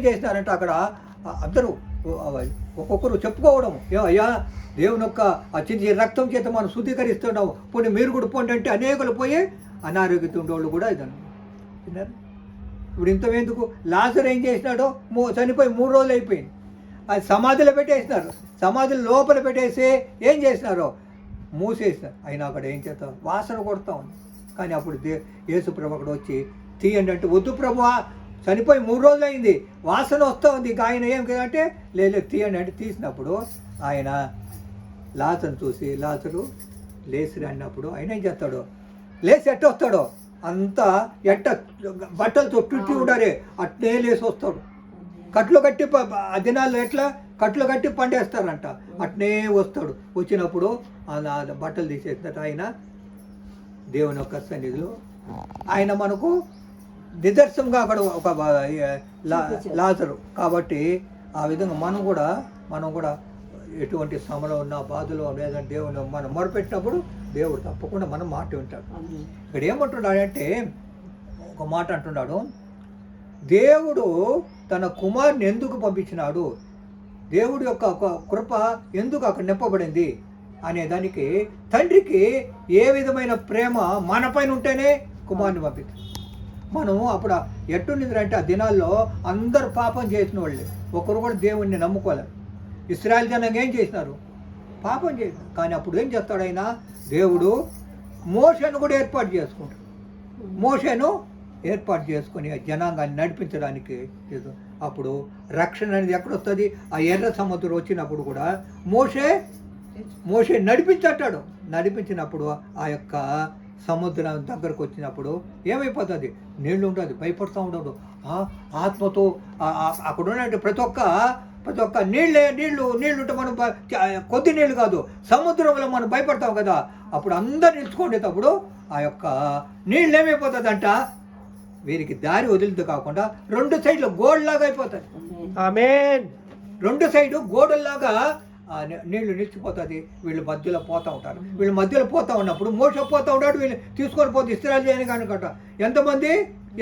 ఏం చేసినారంటే అక్కడ అందరూ ఒక్కొక్కరు చెప్పుకోవడం ఏ అయ్యా దేవుని యొక్క చిన్న రక్తం చేత మనం శుద్ధీకరిస్తున్నాము పోనీ మీరు కూడా పోండి అంటే అనేకులు పోయి అనారోగ్యత ఉండేవాళ్ళు కూడా ఇదను విన్నారు? ఇప్పుడు ఇంత ఎందుకు? లాసర్ ఏం చేసినాడో? మూ చనిపోయి మూడు రోజులు అయిపోయింది. అది సమాధిలో పెట్టేసినారు. సమాధుల లోపల పెట్టేసి ఏం చేసినారో? మూసేసినారు. అయినా అక్కడ ఏం చేస్తారు వాసన కొడతా ఉంది. కానీ అప్పుడు దే యేసు ప్రభు అక్కడ వచ్చి తీయండి అంటే వద్దు ప్రభు చనిపోయి మూడు రోజులు అయింది వాసన వస్తూ ఉంది ఇంకా ఆయన ఏం అంటే లేదు తీయండి అంటే తీసినప్పుడు ఆయన లాజను చూసి లాజరు లేచి అన్నప్పుడు ఆయన ఏం చేస్తాడు? లేచి ఎట్ట వస్తాడో? అంతా ఎట్ట బట్టలతో చుట్టి ఉండారే అట్నే లేచి వస్తాడు. కట్లు కట్టి ఆ దినాల్లో ఎట్లా? కట్లు కట్టి పండేస్తారంట. అట్నే వస్తాడు. వచ్చినప్పుడు బట్టలు తీసేసినట్టు ఆయన దేవుని యొక్క సన్నిధిలో ఆయన మనకు నిదర్శనంగా అక్కడ ఒక లాజరు. కాబట్టి ఆ విధంగా మనం కూడా మనం కూడా ఎటువంటి శ్రమలో ఉన్న బాధలో లేదంటే దేవుని మనం మొరపెట్టినప్పుడు దేవుడు తప్పకుండా మనం మాట వింటాడు. ఇక్కడ ఏమంటున్నాడంటే ఒక మాట అంటున్నాడు. దేవుడు తన కుమారుని ఎందుకు పంపించినాడు? దేవుడి యొక్క ఒక కృప ఎందుకు అక్కడ నింపబడింది? అనే దానికి తండ్రికి ఏ విధమైన ప్రేమ మన పైన ఉంటేనే కుమారుని పంపించాడు మనం అప్పుడు ఎట్టుండిందంటే ఆ దినాల్లో అందరు పాపం చేసిన వాళ్ళే ఒకరు కూడా దేవుణ్ణి నమ్ముకోలేరు ఇస్రాయల్ జనం ఏం చేసినారు? పాపం చేసినారు కానీ అప్పుడు ఏం చేస్తాడు ఆయన దేవుడు మోషను కూడా ఏర్పాటు చేసుకుంటాడు. మోషను ఏర్పాటు చేసుకొని ఆ జనాంగాన్ని నడిపించడానికి అప్పుడు రక్షణ అనేది ఎక్కడొస్తుంది? ఆ ఎర్ర సముద్రం వచ్చినప్పుడు కూడా మోషే మోషే నడిపించట్టాడు. నడిపించినప్పుడు ఆ యొక్క సముద్రం దగ్గరకు వచ్చినప్పుడు ఏమైపోతుంది? నీళ్ళు ఉంటుంది భయపడుతూ ఉండదు. ఆ ఆత్మతో అక్కడ ఉన్నట్టు ప్రతి ఒక్క ప్రతి ఒక్క నీళ్ళే నీళ్ళు నీళ్ళు ఉంటే మనం కొద్ది నీళ్ళు కాదు సముద్రంలో మనం భయపడతాం కదా. అప్పుడు అందరు నిలుచుకునేటప్పుడు ఆ యొక్క నీళ్ళు ఏమైపోతుందంట? వీరికి దారి వదిలితే కాకుండా రెండు సైడ్లు గోడలాగా అయిపోతుంది రెండు సైడు గోడల్లాగా నీళ్ళు నిలిచిపోతుంది. వీళ్ళు మధ్యలో పోతూ ఉంటారు. వీళ్ళు మధ్యలో పోతూ ఉన్నప్పుడు మోస పోతూ ఉంటాడు వీళ్ళు తీసుకొని పోతే ఇస్రాయల్ చేయని అనుకుంటా. ఎంతమంది?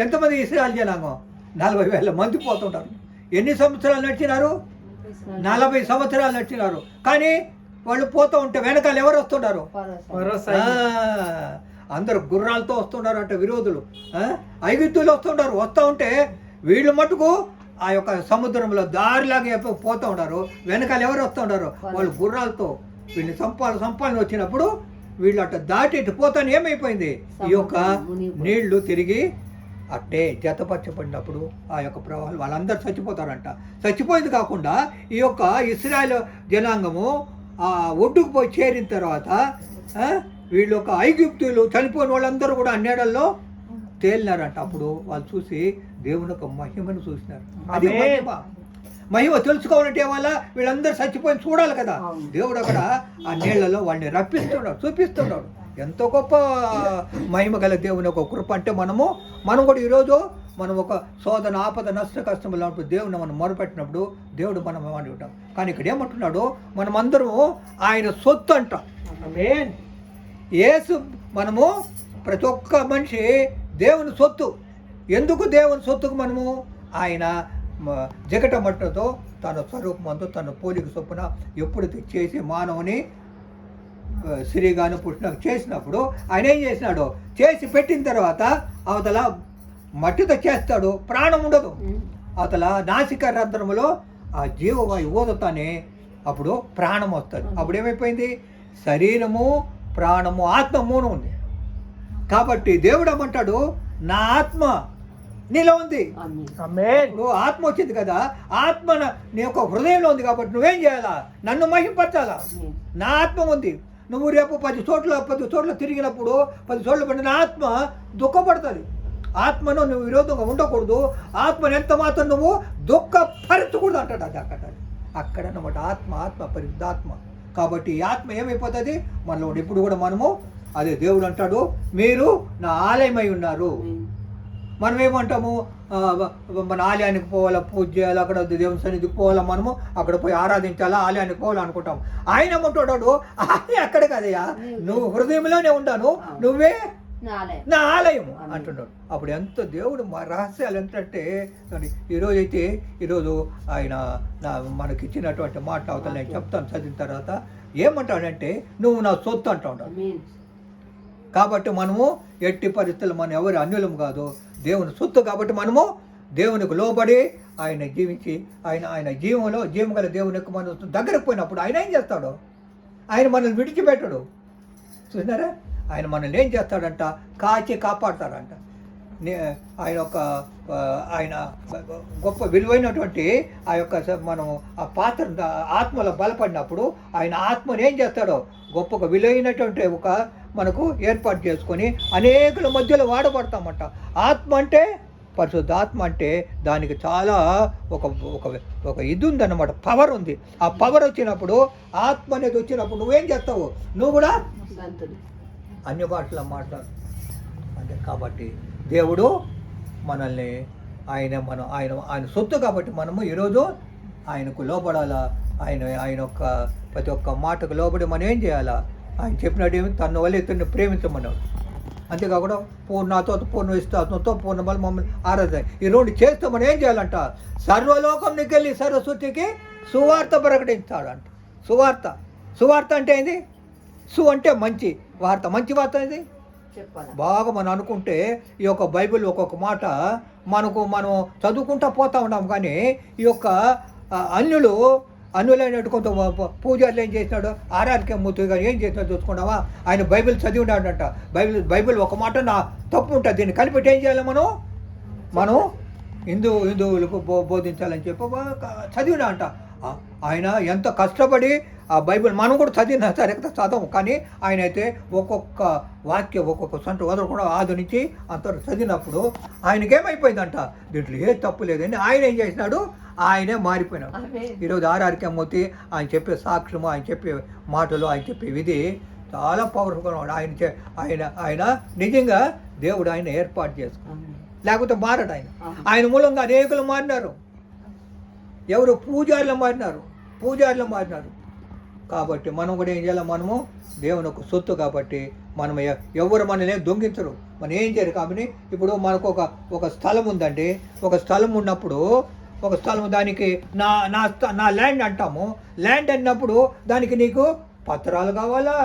ఎంతమంది ఇస్రాయల్ జనాంగం? నలభై వేల మంది పోతుంటారు ఎన్ని సంవత్సరాలు నడిచినారు? నలభై సంవత్సరాలు నడిచినారు. కానీ వాళ్ళు పోతూ ఉంటే వెనకాల ఎవరు వస్తున్నారు అందరు గుర్రాలతో వస్తున్నారు అంటే విరోధులు ఐగుప్తులు వస్తుంటారు. వస్తూ ఉంటే వీళ్ళు మటుకు ఆ యొక్క సముద్రంలో దారిలాగా పోతూ ఉన్నారు వెనకాల ఎవరు వస్తూ ఉన్నారు వాళ్ళు. గుర్రాలతో వీళ్ళని సంపాలు సంపాలని వచ్చినప్పుడు వీళ్ళు అట్ట దాటి పోతాను ఏమైపోయింది? ఈ యొక్క నీళ్ళు తిరిగి అట్టే జతపరచబడినప్పుడు ఆ యొక్క ప్రవాహాలు వాళ్ళందరూ చచ్చిపోతారంట. చచ్చిపోయింది కాకుండా ఈ యొక్క ఇస్రాయల్ జనాంగము ఆ ఒడ్డుకు పోయి చేరిన తర్వాత వీళ్ళు ఒక ఐగుప్తులు చనిపోయిన వాళ్ళందరూ కూడా ఆ నీడల్లో తేలినారంట. అప్పుడు వాళ్ళు చూసి దేవుని యొక్క మహిమను చూసినారు. అది. మహిమ. తెలుసుకోవాలంటే వల్ల వీళ్ళందరూ చచ్చిపోయి చూడాలి కదా. దేవుడు అక్కడ ఆ నీళ్ళలో వాళ్ళని రప్పిస్తున్నాడు చూపిస్తున్నాడు. ఎంతో గొప్ప మహిమ గల దేవుని ఒక కృప అంటే మనము మనం కూడా ఈరోజు మనం ఒక శోధన ఆపద నష్ట కష్టములు ఉన్నప్పుడు దేవుని మనం మొరపెట్టినప్పుడు దేవుడు మనం ఏమని ఉంటాం. కానీ ఇక్కడ ఏమంటున్నాడు? మనం అందరము ఆయన సొత్తు అంటాం. యేసు మనము ప్రతి ఒక్క మనిషి దేవుని సొత్తు. ఎందుకు దేవుని సొత్తుకు మనము? ఆయన జగట మట్టతో తన స్వరూపంతో తన పోలిక చొప్పున ఎప్పుడు చేసి మానవుని సిరిగాను పుట్టిన చేసినప్పుడు ఆయన ఏం చేసినాడు? చేసి పెట్టిన తర్వాత అవతల మట్టితో చేస్తాడు. ప్రాణం ఉండదు. అవతల నాసిక రంధ్రములో ఆ జీవవాయు ఊదతానే అప్పుడు ప్రాణం వస్తుంది. అప్పుడు ఏమైపోయింది? శరీరము ప్రాణము ఆత్మ మూడు ఉంది కాబట్టి దేవుడు ఏమంటాడు నా ఆత్మ నీలో ఉంది. ఇప్పుడు ఆత్మ వచ్చింది కదా ఆత్మ నా- యొక్క హృదయంలో ఉంది కాబట్టి నువ్వేం చేయాలా? నన్ను మహింపరచాలా? నా ఆత్మ ఉంది. నువ్వు రేపు పది చోట్ల పది చోట్ల తిరిగినప్పుడు పది చోట్ల పడిన ఆత్మ దుఃఖపడుతుంది. ఆత్మను నువ్వు విరోధంగా ఉండకూడదు. ఆత్మను ఎంత మాత్రం నువ్వు దుఃఖపరచకూడదు అంటాడు అది అక్కడ అక్కడ అన్నమాట ఆత్మ ఆత్మ పరిశుద్ధాత్మ. కాబట్టి ఈ ఆత్మ ఏమైపోతుంది? మనలో ఉండి ఇప్పుడు కూడా మనము అదే దేవుడు అంటాడు మీరు నా ఆలయమై ఉన్నారు. మనం ఏమంటాము మన ఆలయానికి పోవాలా పూజ చేయాలి అక్కడ దేవుని సన్నిధికి పోవాలా మనము? అక్కడ పోయి ఆరాధించాలా ఆలయానికి పోవాలా అనుకుంటాం ఆయన ఏమంటాడు ఆలయం అక్కడ కదయ్యా. నువ్వు హృదయంలోనే ఉంటాను నువ్వే నా ఆమేన్. అంటున్నాడు. అప్పుడు ఎంత దేవుడు మా రహస్యాలు ఎంతంటే ఈరోజు అయితే ఈరోజు ఆయన నా మనకి ఇచ్చినటువంటి మాట అవతల నేను చెప్తాను. చదివిన తర్వాత ఏమంటాడంటే నువ్వు నా సొత్తు అంటా కాబట్టి మనము ఎట్టి పరిస్థితులు మనం ఎవరి అన్యులం కాదు దేవుని సొత్తు కాబట్టి మనము దేవునికి లోబడి ఆయన జీవించి ఆయన ఆయన జీవంలో జీవం గల దేవునికి మనం దగ్గరకు పోయినప్పుడు ఆయన ఏం చేస్తాడు? ఆయన మనల్ని విడిచిపెట్టడు. చూసినారా? ఆయన మనల్ని ఏం చేస్తాడంట? కాచి కాపాడతాడంట. నే- ఆయన ఒక ఆయన గొప్ప విలువైనటువంటి ఆ యొక్క మనం ఆ పాత్ర ఆత్మలో బలపడినప్పుడు ఆయన ఆత్మను ఏం చేస్తాడో? గొప్ప విలువైనటువంటి ఒక మనకు ఏర్పాటు చేసుకొని అనేకుల మధ్యలో వాడబడతామంట. ఆత్మ అంటే పరిశుద్ధ ఆత్మ అంటే దానికి చాలా ఒక ఒక ఒక ఇది ఉందన్నమాట పవర్ ఉంది. ఆ పవర్ వచ్చినప్పుడు ఆత్మ అనేది వచ్చినప్పుడు నువ్వేం చేస్తావు? నువ్వు కూడా అన్య భాషలో మాట్లాడు. అంటే కాబట్టి దేవుడు మనల్ని ఆయన మనం ఆయన ఆయన సొత్తు కాబట్టి మనము ఈరోజు ఆయనకు లోబడాలా? ఆయన ఆయన యొక్క ప్రతి ఒక్క మాటకు లోబడి మనం ఏం చేయాలా? ఆయన చెప్పినట్టు ఏమి? తన వల్ల ఇతన్ని ప్రేమించమన్నాడు. అంతేకాకుండా పూర్ణతో పూర్ణ విశ్వాసంతో పూర్ణ బలం మమ్మల్ని ఆరాధన ఈ రెండు చేస్తే మనం ఏం చేయాలంట? సర్వలోకంకి వెళ్ళి సరస్వతికి సువార్త ప్రకటించాడంట సువార్త. సువార్త అంటే ఏంది? సు అంటే మంచి వార్త. మంచి వార్త ఇది చెప్పాలా? బాగా మనం అనుకుంటే ఈ యొక్క బైబిల్ ఒక్కొక్క మాట మనకు మనం చదువుకుంటా పోతా ఉన్నాం కానీ ఈ యొక్క అన్యులు అనులైనట్టు కొంత పూజారులు ఏం చేసినాడు ఆర్ఆర్కే మూర్తి గారు ఏం చేసినాడు చూసుకున్నావా ఆయన బైబిల్ చదివి ఉన్నాడంట బైబిల్ బైబిల్ ఒక మాట నా తప్పు ఉంటుంది. దీన్ని కలిపెట్టి ఏం చేయాలి మనం? మనం హిందూ హిందువులకు బో బోధించాలని చెప్పి చదివినా అంట ఆయన ఎంత కష్టపడి ఆ బైబిల్ మనం కూడా చదివినా సరే చదవం. కానీ ఆయన అయితే ఒక్కొక్క వాక్యం ఒక్కొక్క సొంత వదలకుండా ఆదరించి అంత చదివినప్పుడు ఆయనకి ఏమైపోయిందంట దీంట్లో ఏ తప్పు లేదని ఆయన ఏం చేసినాడు? ఆయనే మారిపోయినాడు. ఈరోజు ఆర్ఆర్కే మూర్తి ఆయన చెప్పే సాక్ష్యము ఆయన చెప్పే మాటలు ఆయన చెప్పే విధి చాలా పవర్ఫుల్గా ఉన్నాడు. ఆయన చే- ఆయన ఆయన నిజంగా దేవుడు ఆయన ఏర్పాటు చేసుకున్నాడు. లేకపోతే మారడు ఆయన. ఆయన మూలంగా అనేకులు మారినారు. ఎవరు పూజారులు మారినారు పూజారులు మారినారు. కాబట్టి మనం కూడా ఏం చేయాలి? మనము దేవుని ఒక సొత్తు కాబట్టి మనం ఎవరు మనల్ని దొంగించరు మనం ఏం చేయరు కాబట్టి ఇప్పుడు మనకు ఒక ఒక స్థలం ఉందండి. ఒక స్థలం ఉన్నప్పుడు ఒక స్థలం దానికి నా నా నా ల్యాండ్ అంటాము. ల్యాండ్ అన్నప్పుడు దానికి నీకు పత్రాలు కావాలా?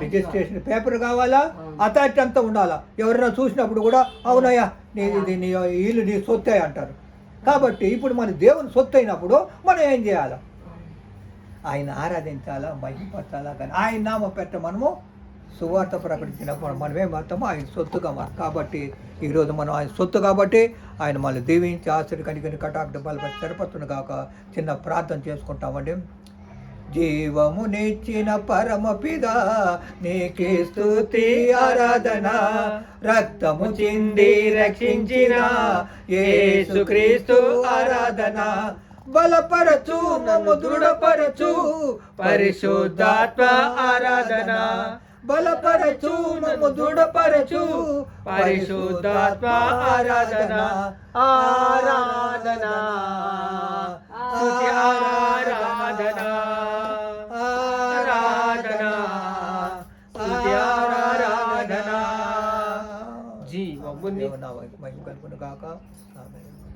రిజిస్ట్రేషన్ పేపర్ కావాలా? అథారిటీ అంతా ఉండాలా? ఎవరైనా చూసినప్పుడు కూడా అవునయ్యా నీ నీ ఇల్లు నీ సొత్తే అంటారు. కాబట్టి ఇప్పుడు మన దేవుని సొత్తు అయినప్పుడు మనం ఏం చేయాలి? ఆయన ఆరాధించాలా మహిమపరచాలా కానీ ఆయన నామ పెట్ట మనము సువార్త ప్రకటించినప్పుడు మనం ఏం మాత్రమో ఆయన సొత్తుగా మారు కాబట్టి ఈరోజు మనం ఆయన సొత్తు కాబట్టి ఆయన మనల్ని దీవించి ఆశ్చర్య కనికని కటాక్ష బలపడి సరిపడుతుంది కాక చిన్న ప్రార్థన చేసుకుంటామండి. జీవము నిచ్చిన పరమ పిద నీకే స్తుతి ఆరాధన. రక్తము చింది రక్షించిన యేసుక్రీస్తు ఆరాధన. బలపరచు మమ్ము దృఢపరచు పరిశుద్ధాత్మ ఆరాధన. బలపరచు మమ్ము దృఢపరచు పరిశుద్ధాత్మ ఆరాధన. ఆరాధన. ఆరాధన. બનાવો એક મયુકલ્પનું કાકા આમેન